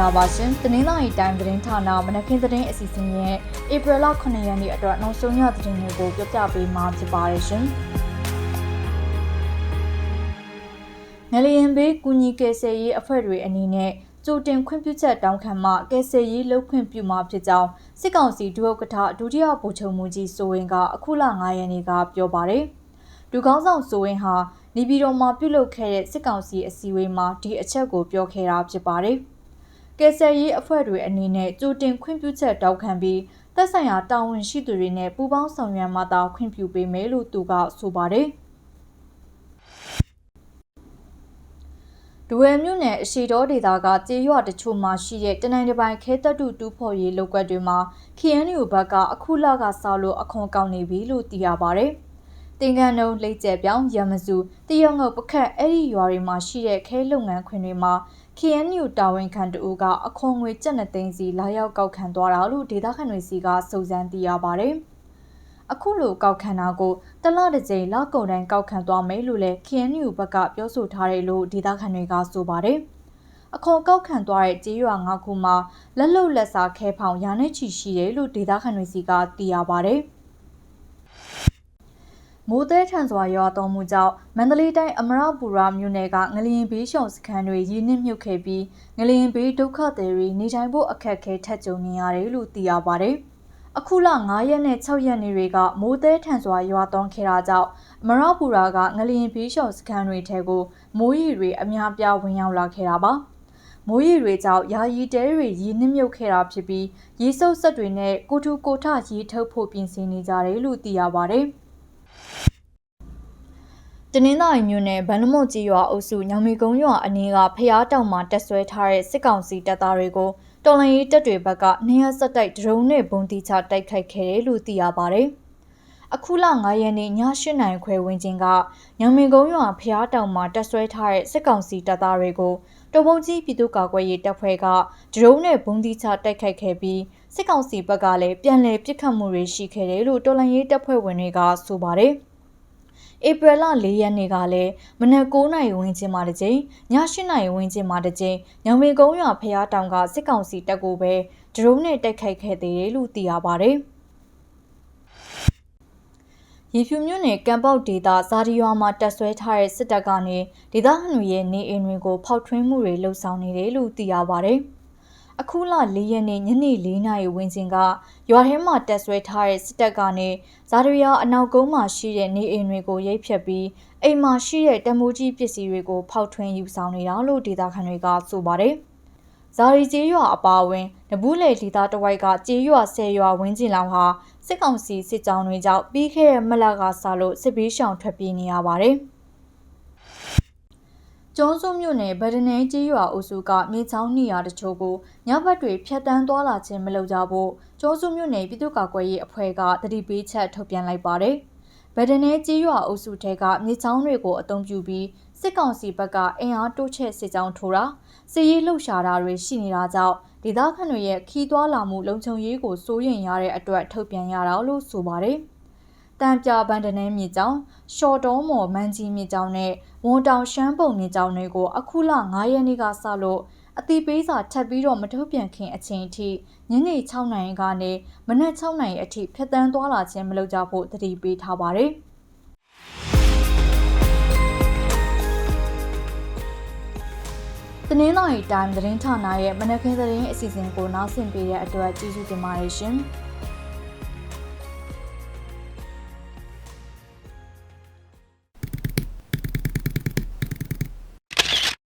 ္ဂလာပါရှင်။တနင်္လာရီတိုင်းသတင်းဌာနမနက်ခင်းသတင်းအစီအစဉ်ရဲ့ဧပြီလ9ရက်နေ့အတွက်နောက်ဆုံးရသတင်းတွေကိုပြပြပေးမှာဖြစ်ပါတယ်ရှင်။ငလျင်ဘေးကုညီကယ်ဆယ်ရေးအဖွဲ့တွေအနေနဲ့ကြိုတင်ခွင့်ပြုချက်တောင်းခံမှကယ်ဆယ်ရေးလုပ်ခွင့်ပြုမှာဖြစ်ကြောင်းစစ်ကောင်စီဒုဥက္ကဋ္ဌဒုတိယဗိုလ်ချုပ်မှုကြီးစိုးဝင်းကအခုလ9ရက်နေ့ကပြောပါတယ်။ဒုကောင်းဆောင်စိုးဝင်းဟာနေပြည်တော်မှာပြုလုပ်ခဲ့တဲ့စစ်ကောင်စီအစည်းအဝေးမှာဒီအချက်ကိုပြောခဲ့တာဖြစ်ပါတယ်။ ကယ်ဆယ်ရေးအဖွဲ့တွေအနေနဲ့ကြိုတင်ခွင့်ပြုချက်တောင်းခံပြီးသက်ဆိုင်ရာတာဝန်ရှိသူတွေနဲ့ပူးပေါင်းဆောင်ရွက်မှသာခွင့်ပြုပေးမယ်လို့သူကဆိုပါတယ်။ဒဝဲမြို့နယ်အရှိတော်ဒေသကကြေးရွာတချို့မှာရှိတဲ့တနိုင်တစ်ပိုင်းခဲတက်တူတူဖော်ရေးလုပ်ကွက်တွေမှာ KNU ဘက်ကအခုလကစလို့အခွန်ကောက်နေပြီလို့သိရပါတယ်။တင်ကန်နှုံလိတ်ကျက်ပြောင်းရမစုတရုံငုတ်ပခတ်အဲ့ဒီရွာတွေမှာရှိတဲ့ခဲလုပ်ငန်းခွင်တွေမှာ KNU တာဝန်ခံတူကအခွန်ငွေကျပ်နှစ်သိန်းစီလာရောက်ကောက်ခံသွားတာလို့ဒေသခံတွေစီကစုံစမ်းသိရပါတယ်။အခုလိုကောက်ခံတာကိုတလတစ်ကြိမ်လောက်ကုန်တိုင်းကောက်ခံသွားမယ်လို့လည်း KNU ဘက်ကပြောဆိုထားတယ်လို့ဒေသခံတွေကဆိုပါတယ်။အခွန်ကောက်ခံသွားတဲ့ကြေးရွာ၅ခုမှာလက်လုတ်လက်စားခဲဖောင်ရာနဲ့ချီရှိတယ်လို့ဒေသခံတွေစီကသိရပါတယ်။ မိုးသည်ထန်စွာရွာသွန်းမှုကြောင့်မန္တလေးတိုင်းအမရပူရမြို့နယ်ကငလျင်ဘေးရှောင်စခန်းတွေရင်းနှီးမြုပ်ခဲ့ပြီးငလျင်ဘေးဒုက္ခသည်တွေနေထိုင်ဖို့အခက်အခဲထပ်ကြုံနေရတယ်လို့သိရပါတယ်။အခုလ9ရက်နဲ့6ရက်နေ့တွေကမိုးသည်ထန်စွာရွာသွန်းခဲ့တာကြောင့်အမရပူရာကငလျင်ဘေးရှောင်စခန်းတွေထဲကိုမိုးရီတွေအများပြားဝင်ရောက်လာခဲ့တာပါ။မိုးရီတွေကြောင့်ယာယီတဲတွေရည်နှမြုပ်ခဲ့တာဖြစ်ပြီးရေစုပ်ဆက်တွေနဲ့ကိုထူကိုထရေထုတ်ဖို့ပြင်ဆင်နေကြတယ်လို့သိရပါတယ်။ တနင်္သာရီမြို့နယ်ဗန္ဓမော့ကြီးရွာအုပ်စုညောင်မီကုန်းရွာအနီးကဖျားတောင်မှာတက်ဆွဲထားတဲ့စစ်ကောင်စီတပ်သားတွေကိုတော်လန်ရေးတပ်တွေဘက်ကနေရဆက်တိုက်ဒရုန်းနဲ့ဘုံတီချတိုက်ခိုက်ခဲ့တယ်လို့သိရပါတယ်။အခုလ9ရက်နေ့ည8နာရီခွဲဝန်းကျင်ကညောင်မင်ကုန်းရွာဖျားတောင်မှာတက်ဆွဲထားတဲ့စစ်ကောင်စီတပ်သားတွေကိုတော်ပုံကြီးပြည်သူ့ကာကွယ်ရေးတပ်ဖွဲ့ကဒရုန်းနဲ့ဘုံတီချတိုက်ခိုက်ခဲ့ပြီးစစ်ကောင်စီဘက်ကလည်းပြန်လည်ပစ်ခတ်မှုတွေရှိခဲ့တယ်လို့တော်လန်ရေးတပ်ဖွဲ့ဝင်တွေကဆိုပါတယ်။ ဧပြီလ၄ရက်နေ့ကလည်းမနက်9နာရီဝန်းကျင်မှာတစ်ကြိမ်ည8နာရီဝန်းကျင်မှာတစ်ကြိမ်ညောင်မေကုန်းရွာဖျားတောင်ကစစ်ကောင်စီတပ်ကိုပဲဒရုန်းနဲ့တိုက်ခိုက်ခဲ့သေးတယ်လို့သိရပါတယ်။ရေဖြူမြို့နယ်ကံပေါက်ဒေသဇာဒီရွာမှာတက်ဆွဲထားတဲ့စစ်တပ်ကနေဒေသဟန်တွေရဲ့နေအိမ်တွေကိုဖောက်ထွင်းမှုတွေလှုပ်ဆောင်နေတယ်လို့သိရပါတယ်။ အခုလ၄ရက်နေ့ညနေ၄နာရီဝန်းကျင်ကရွာထဲမှာတက်ဆွဲထားတဲ့စစ်တပ်ကနေဇာဒရီယာအနောက်ကုန်းမှာရှိတဲ့နေအိမ်တွေကိုရိတ်ဖြတ်ပြီးအိမ်မှာရှိတဲ့တမိုးကြီးပစ္စည်းတွေကိုဖောက်ထွင်းယူဆောင်နေတာလို့ဒေသခံတွေကဆိုပါတယ်။ဇာရီကျေးရွာအပါအဝင်နဘူးလေဒေသတဝိုက်ကကျေးရွာ၁၀ရွာဝန်းကျင်လောက်ဟာစစ်ကောင်စီစစ်ကြောင်းတွေကြောင့်ပြီးခဲ့တဲ့မလကစလို့စစ်ဘေးရှောင်ထွက်ပြေးနေရပါတယ်။ ကျွန်းစုမြို့နယ်ဗဒနေကြီးရွာအုပ်စုကမြေချောင်းနေရာတချို့ကိုညဘက်တွေဖျက်တမ်းသွားလာခြင်းမလုပ်ကြဖို့ကျွန်းစုမြို့နယ်ပြည်သူ့ကာကွယ်ရေးအဖွဲ့ကတတိပေးချက်ထုတ်ပြန်လိုက်ပါတယ်။ဗဒနေကြီးရွာအုပ်စုထဲကမြေချောင်းတွေကိုအုံပြုပြီးစစ်ကောင်စီဘက်ကအင်အားတိုးချဲ့စစ်ကြောင်းထိုးတာစစ်ရေးလှုပ်ရှားတာတွေရှိနေတာကြောင့်ဒေသခံတွေရဲ့ခီးသွွာလာမှုလုံခြုံရေးကိုစိုးရိမ်ရတဲ့အတွက်ထုတ်ပြန်ရတာလို့ဆိုပါတယ်။ တံပြဘန်တနဲမြေကြောင်ရှော့တုံးမော်မန်းကြီးမြေကြောင်နဲ့ဝန်တောင်ရှမ်းပုံမြေကြောင်တွေကိုအခုလ9ရက်နေ့ကစလို့အတိပေးစာထပ်ပြီးတော့မထုတ်ပြန်ခင်အချိန်အထိညနေ6နာရီကနေမနက်6နာရီအထိဖျက်တမ်းသွားလာခြင်းမလုပ်ကြဖို့တတိပေးထားပါတယ်။တနင်္လာရီတိုင်းသတင်းဌာနရဲ့မနက်ခင်းသတင်းအစီအစဉ်ကိုနားဆင်ပေးတဲ့အတွက်ကျေးဇူးတင်ပါတယ်ရှင်။